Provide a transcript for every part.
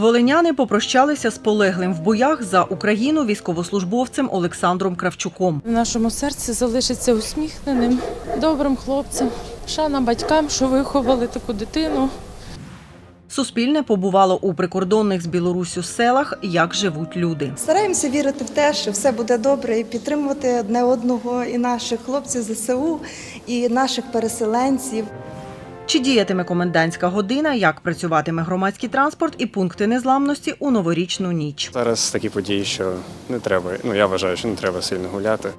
Волиняни попрощалися з полеглим в боях за Україну військовослужбовцем Олександром Кравчуком. В нашому серці залишиться усміхненим, добрим хлопцем. Шана батькам, що виховали таку дитину. Суспільне побувало у прикордонних з Білоруссю селах, як живуть люди. Стараємося вірити в те, що все буде добре, і підтримувати одне одного і наших хлопців ЗСУ, і наших переселенців. Чи діятиме комендантська година, як працюватиме громадський транспорт і пункти незламності у новорічну ніч? Зараз такі події, що не треба. Ну я вважаю, що не треба сильно гуляти.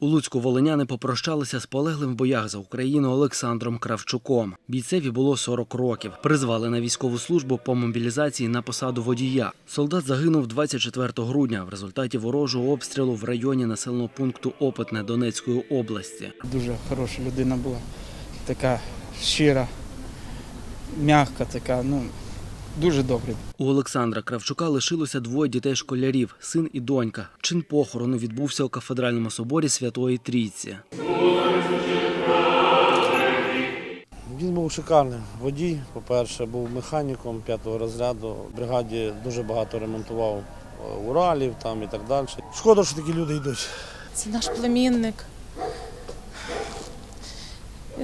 У Луцьку волиняни попрощалися з полеглим в боях за Україну Олександром Кравчуком. Бійцеві було 40 років. Призвали на військову службу по мобілізації на посаду водія. Солдат загинув 24 грудня в результаті ворожого обстрілу в районі населеного пункту Опитне Донецької області. Дуже хороша людина була, така щира, м'яка, така, ну, дуже добрий. У Олександра Кравчука лишилося двоє дітей-школярів, син і донька. Чин похорону відбувся у кафедральному соборі Святої Трійці. Він був шикарним водій. По-перше, був механіком п'ятого розряду. В бригаді дуже багато ремонтував е, Уралів там і так далі. Шкода, що такі люди йдуть. Це наш племінник.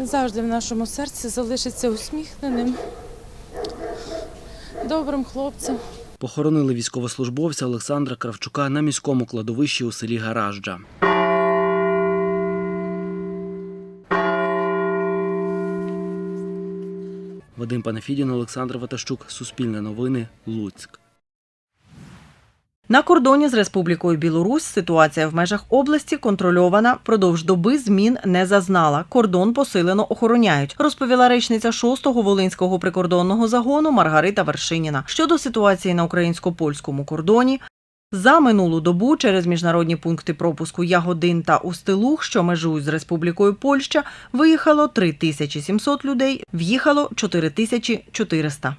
Він завжди в нашому серці залишиться усміхненим, добрим хлопцем. Похоронили військовослужбовця Олександра Кравчука на міському кладовищі у селі Гаражджа. Вадим Панафідін, Олександр Ватащук, Суспільне новини, Луцьк. На кордоні з Республікою Білорусь ситуація в межах області контрольована. Продовж доби змін не зазнала. Кордон посилено охороняють, розповіла речниця 6-го Волинського прикордонного загону Маргарита Вершиніна. Щодо ситуації на українсько-польському кордоні. За минулу добу через міжнародні пункти пропуску Ягодин та Устилух, що межують з Республікою Польща, виїхало 3700 людей, в'їхало 4400.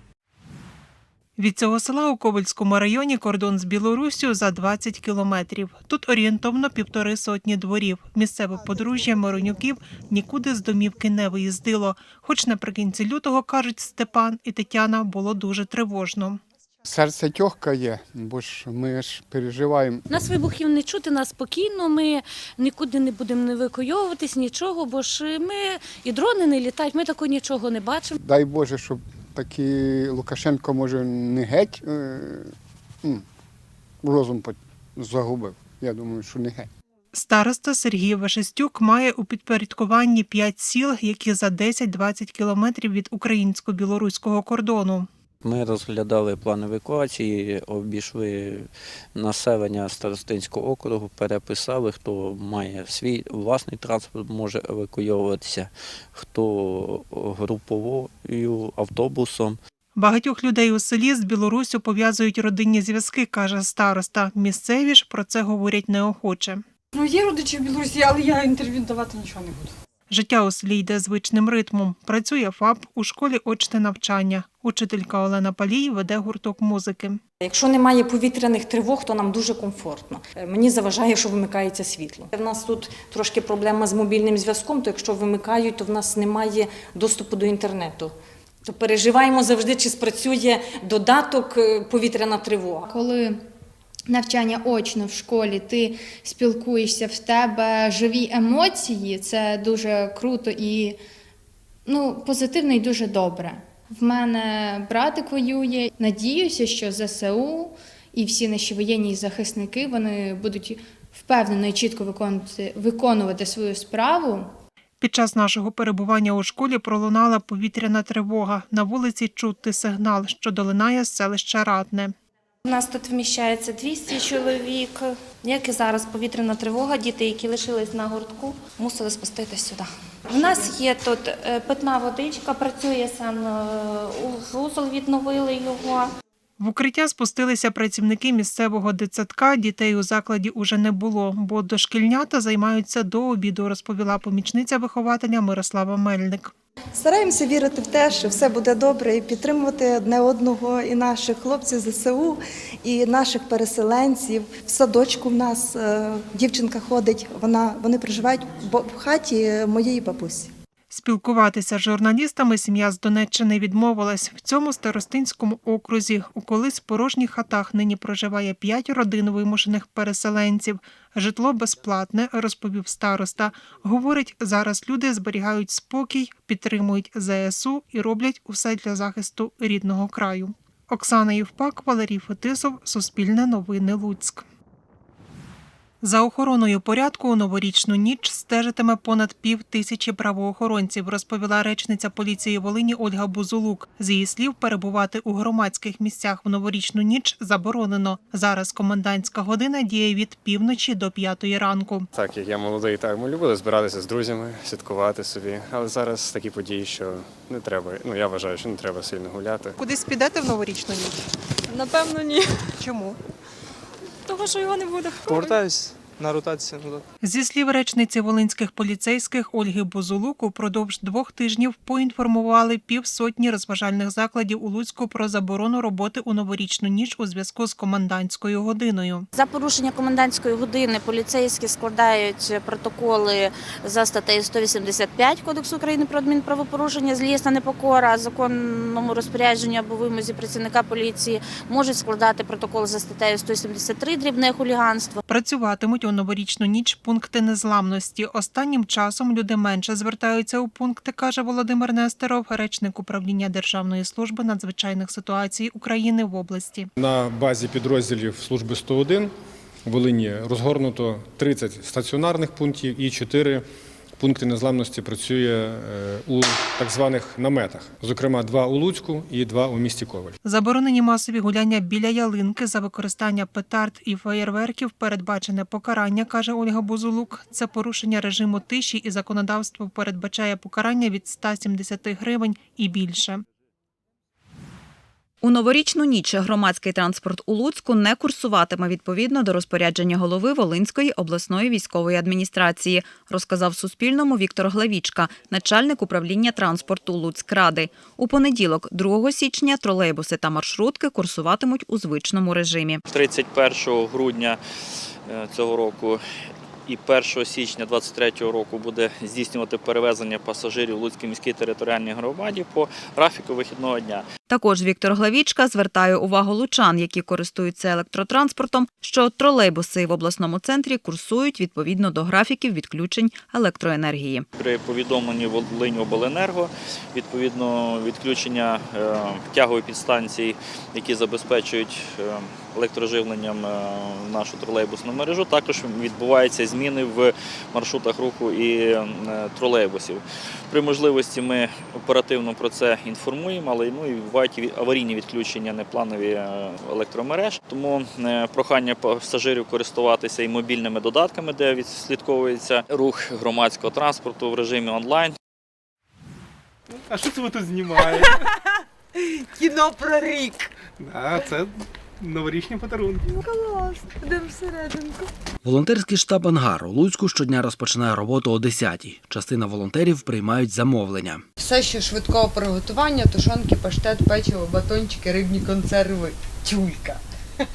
Від цього села у Ковальському районі кордон з Білоруссю за 20 кілометрів. Тут орієнтовно півтори сотні дворів. Місцеве подружжя Миронюків нікуди з домівки не виїздило. Хоч наприкінці лютого, кажуть Степан і Тетяна, було дуже тривожно. Серце тьохкає, бо ж ми ж переживаємо. Нас вибухів не чути, нас спокійно. Ми нікуди не будемо не евакуйовуватись, нічого, бо ж ми і дрони не літають, ми такого нічого не бачимо. Дай Боже, щоб такий Лукашенко, може, не геть е, розум загубив. Я думаю, що не геть. Староста Сергій Вашестюк має у підпорядкуванні п'ять сіл, які за 10-20 кілометрів від українсько-білоруського кордону. Ми розглядали план евакуації, обійшли населення Старостинського округу, переписали, хто має свій власний транспорт, може евакуйовуватися, хто груповою автобусом. Багатьох людей у селі з Білоруссю пов'язують родинні зв'язки, каже староста. Місцеві ж про це говорять неохоче. Ну, є родичі в Білорусі, але я інтерв'ю давати нічого не буду. Життя у селі йде звичним ритмом. Працює ФАП у школі очне навчання. Учителька Олена Палій веде гурток музики. Якщо немає повітряних тривог, то нам дуже комфортно. Е, Мені заважає, що вимикається світло. У нас тут трошки проблема з мобільним зв'язком, то якщо вимикають, то в нас немає доступу до інтернету. То переживаємо завжди, чи спрацює додаток е, повітряна тривога. Коли навчання очно в школі, ти спілкуєшся в тебе живі емоції, це дуже круто і ну, позитивно і дуже добре. В мене братик воює. Надіюся, що ЗСУ і всі наші воєнні захисники вони будуть впевнено і чітко виконувати, виконувати свою справу. Під час нашого перебування у школі пролунала повітряна тривога. На вулиці чути сигнал, що долинає з селища Ратне. У нас тут вміщається 200 чоловік. Як і зараз повітряна тривога, діти, які лишились на гуртку, мусили спуститися сюди. У нас є тут е, питна водичка, працює сам е, вузол, відновили його. В укриття спустилися працівники місцевого дитсадка. Дітей у закладі уже не було, бо дошкільнята займаються до обіду, розповіла помічниця вихователя Мирослава Мельник. Стараємося вірити в те, що все буде добре, і підтримувати одне одного і наших хлопців ЗСУ, і наших переселенців. В садочку в нас е, дівчинка ходить. Вона вони проживають в хаті моєї бабусі. Спілкуватися з журналістами сім'я з Донеччини відмовилась. В цьому старостинському окрузі у колись порожніх хатах нині проживає п'ять родин вимушених переселенців. Житло безплатне, розповів староста. Говорить, зараз люди зберігають спокій, підтримують ЗСУ і роблять усе для захисту рідного краю. Оксана Євпак, Валерій Фетисов, Суспільне новини Луцьк. За охороною порядку у новорічну ніч стежитиме понад пів тисячі правоохоронців, розповіла речниця поліції Волині Ольга Бузулук. З її слів, перебувати у громадських місцях в новорічну ніч заборонено. Зараз комендантська година діє від півночі до п'ятої ранку. Так як я молодий, так ми любили збиратися з друзями, святкувати собі. Але зараз такі події, що не треба. Ну я вважаю, що не треба сильно гуляти. Кудись підете в новорічну ніч? Напевно, ні. Чому? Того, що його не буде. Повертаюсь на ротацію. назад. Зі слів речниці волинських поліцейських Ольги Бузулук, упродовж двох тижнів поінформували півсотні розважальних закладів у Луцьку про заборону роботи у новорічну ніч у зв'язку з комендантською годиною. За порушення комендантської години поліцейські складають протоколи за статтею 185 Кодексу України про адмінправопорушення злісна непокора законному розпорядженню або вимозі працівника поліції можуть складати протокол за статтею 173 дрібне хуліганство. Працюватимуть у новорічну ніч пункти незламності. Останнім часом люди менше звертаються у пункти, каже Володимир Нестеров, речник управління Державної служби надзвичайних ситуацій України в області. На базі підрозділів служби 101 в Волині розгорнуто 30 стаціонарних пунктів і 4 пункти незламності працює е, у так званих наметах. Зокрема, два у Луцьку і два у місті Коваль. Заборонені масові гуляння біля ялинки за використання петард і феєрверків передбачене покарання, каже Ольга Бузулук. Це порушення режиму тиші і законодавство передбачає покарання від 170 гривень і більше. У новорічну ніч громадський транспорт у Луцьку не курсуватиме відповідно до розпорядження голови Волинської обласної військової адміністрації, розказав Суспільному Віктор Главічка, начальник управління транспорту Луцькради. У понеділок, 2 січня, тролейбуси та маршрутки курсуватимуть у звичному режимі. 31 грудня е, цього року і 1 січня 2023 року буде здійснювати перевезення пасажирів Луцькій міській територіальній громаді по графіку вихідного дня. Також Віктор Главічка звертає увагу лучан, які користуються електротранспортом, що тролейбуси в обласному центрі курсують відповідно до графіків відключень електроенергії. При повідомленні Волинь обленерго відповідно відключення е, тягової підстанцій, які забезпечують е, електроживленням е, нашу тролейбусну мережу, також відбуваються зміни в маршрутах руху і тролейбусів. При можливості ми оперативно про це інформуємо, але ну і бувають аварійні відключення непланові планові електромереж. Тому е, прохання пасажирів користуватися і мобільними додатками, де відслідковується рух громадського транспорту в режимі онлайн. А що це ви тут знімаєте? Кіно про рік. А, це новорічні подарунки. Клас. Йдемо всерединку. Волонтерський штаб «Ангар» у Луцьку щодня розпочинає роботу о 10-й. Частина волонтерів приймають замовлення. Все, що швидкого приготування, тушонки, паштет, печиво, батончики, рибні консерви, тюлька.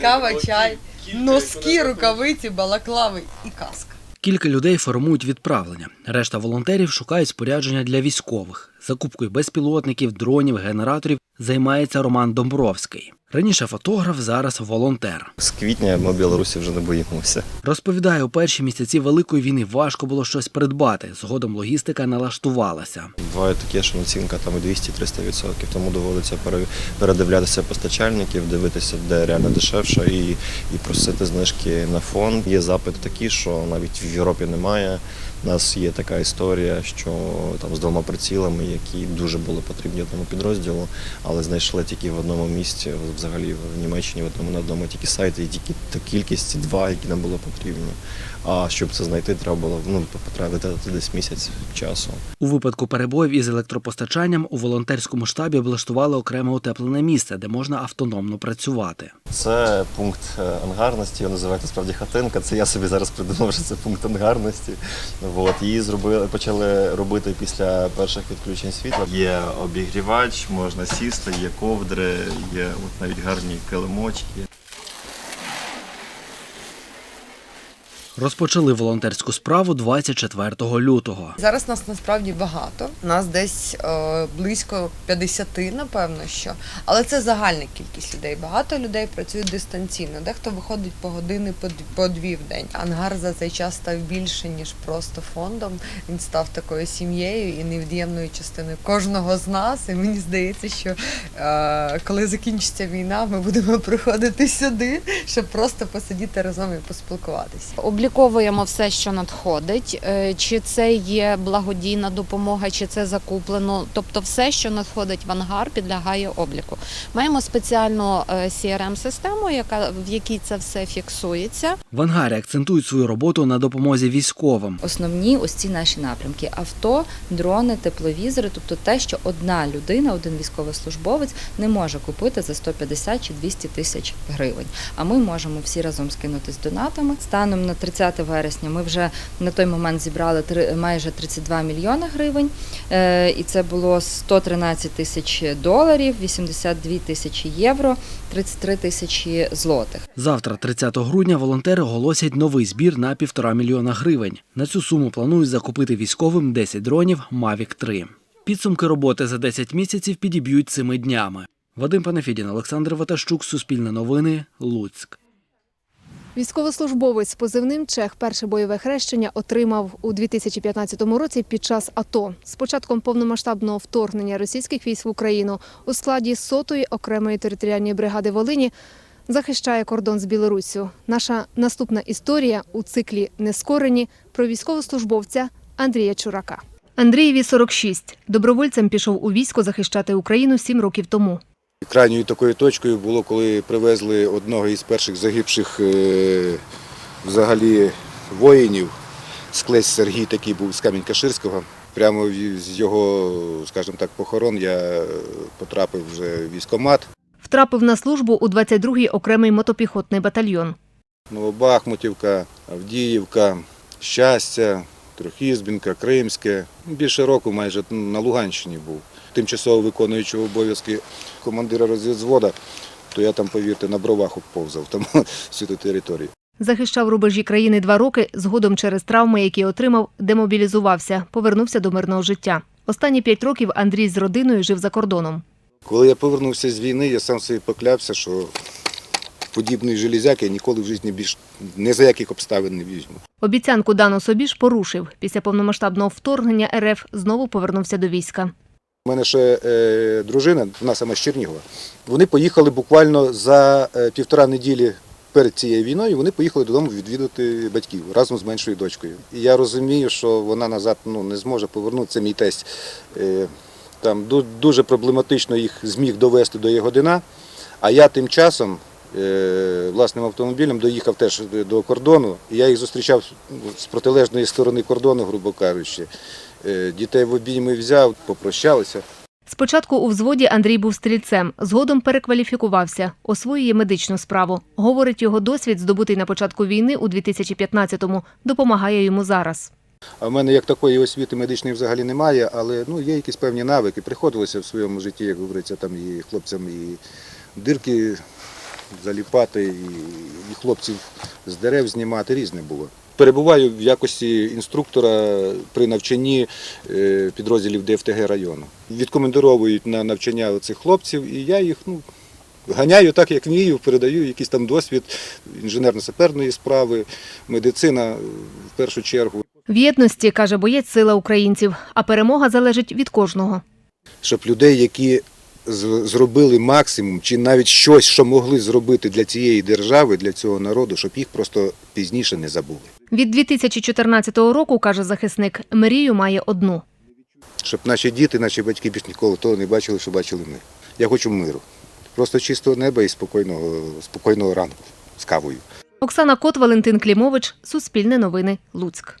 Кава, чай, носки, рукавиці, балаклави і каска. Кілька людей формують відправлення. Решта волонтерів шукають спорядження для військових. Закупкою безпілотників, дронів, генераторів займається Роман Домбровський. Раніше фотограф, зараз волонтер. З квітня ми Білорусі вже не боїмося. Розповідає, у перші місяці Великої війни важко було щось придбати. Згодом логістика налаштувалася. Буває таке, що націнка там і 200-300%, тому доводиться пере- передивлятися постачальників, дивитися, де реально дешевше, і, і просити знижки на фонд. Є запит такий, що навіть в Європі немає. У нас є така історія, що там з двома прицілами, які дуже були потрібні одному підрозділу, але знайшли тільки в одному місці, взагалі в Німеччині, в одному на одному тільки сайті, і тільки та кількість два, які нам було потрібні. А щоб це знайти, треба було ну, потратити десь місяць часу. У випадку перебоїв із електропостачанням у волонтерському штабі облаштували окреме утеплене місце, де можна автономно працювати. Це пункт е, ангарності, його називають насправді хатинка. Це я собі зараз придумав, що це пункт ангарності. От, її зробили, почали робити після перших відключень світла. Є обігрівач, можна сісти, є ковдри, є от навіть гарні килимочки. Розпочали волонтерську справу 24 лютого. Зараз нас насправді багато. Нас десь е, близько 50, напевно, що. Але це загальна кількість людей. Багато людей працюють дистанційно. Дехто виходить по години, по, дві в день. Ангар за цей час став більше, ніж просто фондом. Він став такою сім'єю і невід'ємною частиною кожного з нас. І мені здається, що е, коли закінчиться війна, ми будемо приходити сюди, щоб просто посидіти разом і поспілкуватися. Обліковуємо все, що надходить, е, чи це є благодійна допомога, чи це закуплено. Тобто, все, що надходить в ангар, підлягає обліку. Маємо спеціальну crm систему яка в якій це все фіксується. В ангарі акцентують свою роботу на допомозі військовим. Основні ось ці наші напрямки: авто, дрони, тепловізори, тобто те, що одна людина, один військовослужбовець не може купити за 150 чи 200 тисяч гривень. А ми можемо всі разом скинутись донатами. Станом на 30 вересня ми вже на той момент зібрали майже 32 мільйони гривень, Е, і це було 113 тисяч доларів, 82 тисячі євро, 33 тисячі злотих. Завтра, 30 грудня, волонтери оголосять новий збір на півтора мільйона гривень. На цю суму планують закупити військовим 10 дронів Mavic 3. Підсумки роботи за 10 місяців підіб'ють цими днями. Вадим Панафідін, Олександр Ватащук, Суспільне новини, Луцьк. Військовослужбовець з позивним Чех перше бойове хрещення отримав у 2015 році під час АТО. З початком повномасштабного вторгнення російських військ в Україну у складі сотої окремої територіальної бригади Волині захищає кордон з Білоруссю. Наша наступна історія у циклі Нескорені про військовослужбовця Андрія Чурака. Андрієві 46. Добровольцем пішов у військо захищати Україну сім років тому. Крайньою такою точкою було, коли привезли одного із перших загибших е, взагалі воїнів. Склесь Сергій такий був з Камінь-Каширського. Прямо з його, скажімо так, похорон я потрапив вже в військкомат. Втрапив на службу у 22-й окремий мотопіхотний батальйон. Новобахмутівка, Авдіївка, Щастя, Трохізбінка, Кримське. Більше року майже на Луганщині був. Тимчасово виконуючий обов'язки командира розвідзвода, то я там, повірте, на бровах обповзав там всю ту територію. Захищав рубежі країни два роки. Згодом через травми, які отримав, демобілізувався, повернувся до мирного життя. Останні п'ять років Андрій з родиною жив за кордоном. Коли я повернувся з війни, я сам собі поклявся, що подібної железяки я ніколи в житті більш не за яких обставин не візьму. Обіцянку дану собі ж порушив. Після повномасштабного вторгнення РФ знову повернувся до війська. У мене ще е, дружина, вона сама з Чернігова. Вони поїхали буквально за е, півтора неділі перед цією війною. Вони поїхали додому відвідати батьків разом з меншою дочкою. І я розумію, що вона назад ну, не зможе повернутися. Мій тесть е, там дуже проблематично їх зміг довести до Ягодина. А я тим часом е, власним автомобілем доїхав теж до кордону. І я їх зустрічав з протилежної сторони кордону, грубо кажучи. Е, Дітей в обійми взяв, попрощалися. Спочатку у взводі Андрій був стрільцем, згодом перекваліфікувався, освоює медичну справу. Говорить, його досвід, здобутий на початку війни у 2015-му, допомагає йому зараз. А в мене як такої освіти медичної взагалі немає, але ну, є якісь певні навики. Приходилося в своєму житті, як говориться, там і хлопцям і дирки заліпати, і, і хлопців з дерев знімати, різне було. Перебуваю в якості інструктора при навчанні е, підрозділів ДФТГ району. Відкомендовують на навчання цих хлопців, і я їх ну, ганяю так, як вмію, передаю якийсь там досвід інженерно-саперної справи, медицина в першу чергу. В єдності, каже боєць, сила українців, а перемога залежить від кожного. щоб людей, які зробили максимум, чи навіть щось, що могли зробити для цієї держави, для цього народу, щоб їх просто пізніше не забули. Від 2014 року, каже захисник, мрію має одну. Щоб наші діти, наші батьки більш ніколи того не бачили, що бачили ми. Я хочу миру. Просто чистого неба і спокійного, спокійного ранку з кавою. Оксана Кот, Валентин Клімович, Суспільне новини, Луцьк.